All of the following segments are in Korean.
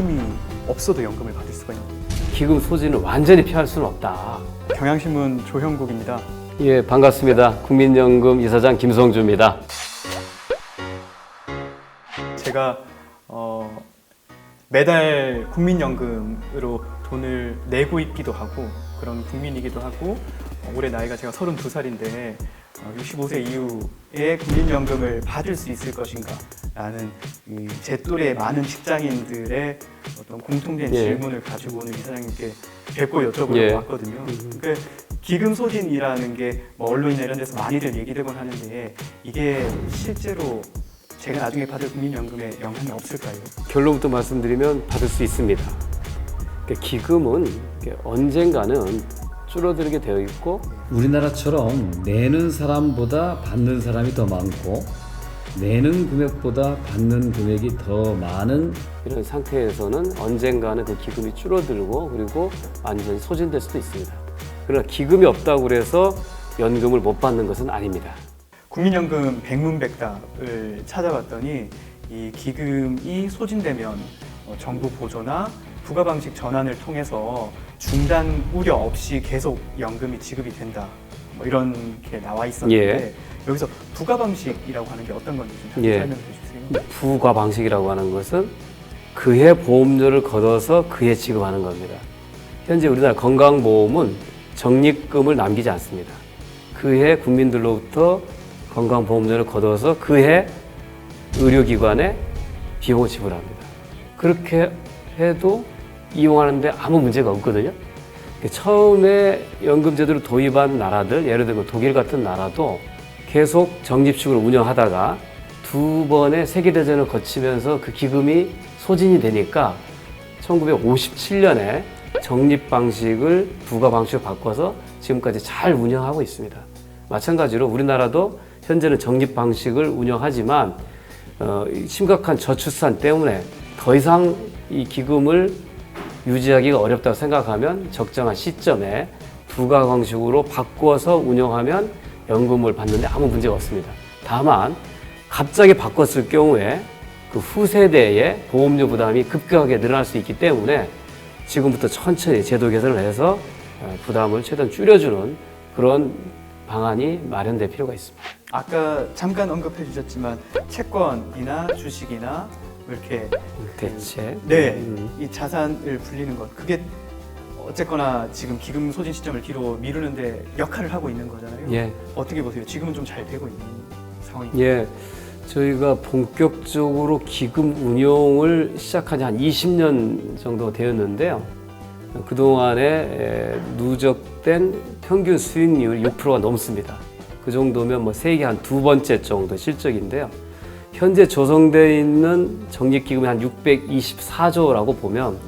기금이 없어도 연금을 받을 수가 있는. 기금 소진을 완전히 피할 수는 없다. 경향신문 조형국입니다. 예, 반갑습니다. 국민연금 이사장 김성주입니다. 제가 어, 매달 국민연금으로 돈을 내고 있기도 하고 그런 국민이기도 하고 어, 올해 나이가 제가 32살인데 65세 이후에 국민연금을 받을 수 있을 것인가 라는 이제 또래 많은 직장인들의 어떤 공통된 예. 질문을 가지고 오늘 이사장님께 뵙고 여쭤보려고 예. 왔거든요. 그 기금 소진이라는 게 뭐 언론이나 이런 데서 많이들 얘기되곤 하는데 이게 실제로 제가 나중에 받을 국민연금에 영향이 없을까요? 결론부터 말씀드리면 받을 수 있습니다. 그러니까 기금은 언젠가는 줄어들게 되어 있고 우리나라처럼 내는 사람보다 받는 사람이 더 많고 내는 금액보다 받는 금액이 더 많은 이런 상태에서는 언젠가는 그 기금이 줄어들고 그리고 완전히 소진될 수도 있습니다. 그러나 기금이 없다고 그래서 연금을 못 받는 것은 아닙니다. 국민연금 백문백답을 찾아봤더니 이 기금이 소진되면 어, 정부 보조나 부가 방식 전환을 통해서 중단 우려 없이 계속 연금이 지급이 된다. 뭐 이런 게 나와 있었는데 예. 여기서 부가 방식이라고 하는 게 어떤 건지 좀 예. 설명해 주세요. 부과 방식이라고 하는 것은 그해 보험료를 걷어서 그해 지급하는 겁니다. 현재 우리나라 건강보험은 적립금을 남기지 않습니다. 그해 국민들로부터 건강보험료를 걷어서 그해 의료기관에 비용을 지불합니다. 그렇게 해도 이용하는데 아무 문제가 없거든요. 처음에 연금제도를 도입한 나라들, 예를 들면 독일 같은 나라도 계속 적립식으로 운영하다가 두 번의 세계대전을 거치면서 그 기금이 소진이 되니까 1957년에 적립 방식을 부가 방식으로 바꿔서 지금까지 잘 운영하고 있습니다. 마찬가지로 우리나라도 현재는 적립 방식을 운영하지만 어, 이 심각한 저출산 때문에 더 이상 이 기금을 유지하기가 어렵다고 생각하면 적정한 시점에 부가 방식으로 바꿔서 운영하면 연금을 받는데 아무 문제가 없습니다. 다만 갑자기 바꿨을 경우에 그 후세대의 보험료 부담이 급격하게 늘어날 수 있기 때문에 지금부터 천천히 제도 개선을 해서 어, 부담을 최대한 줄여주는 그런 방안이 마련될 필요가 있습니다. 아까 잠깐 언급해 주셨지만 채권이나 주식이나 이렇게 대체 네, 음. 이 자산을 불리는 것 그게 어쨌거나 지금 기금 소진 시점을 뒤로 미루는데 역할을 하고 있는 거잖아요. 예. 어떻게 보세요? 지금은 좀 잘 되고 있는 상황입니다. 예, 저희가 본격적으로 기금 운용을 시작한 지 한 20년 정도 되었는데요. 그동안에 에, 누적된 평균 수익률이 6%가 넘습니다. 그 정도면 뭐 세계 한 두 번째 정도 실적인데요. 현재 조성되어 있는 적립기금이 한 624조라고 보면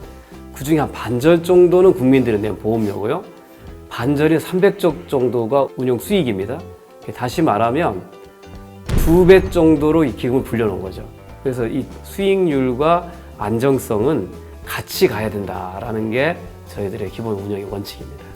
그 중에 한 반절 정도는 국민들이 낸 보험료고요. 반절이 300조 정도가 운용 수익입니다. 다시 말하면 두 배 정도로 이 기금을 불려놓은 거죠. 그래서 이 수익률과 안정성은 같이 가야 된다라는 게 저희들의 기본 운영의 원칙입니다.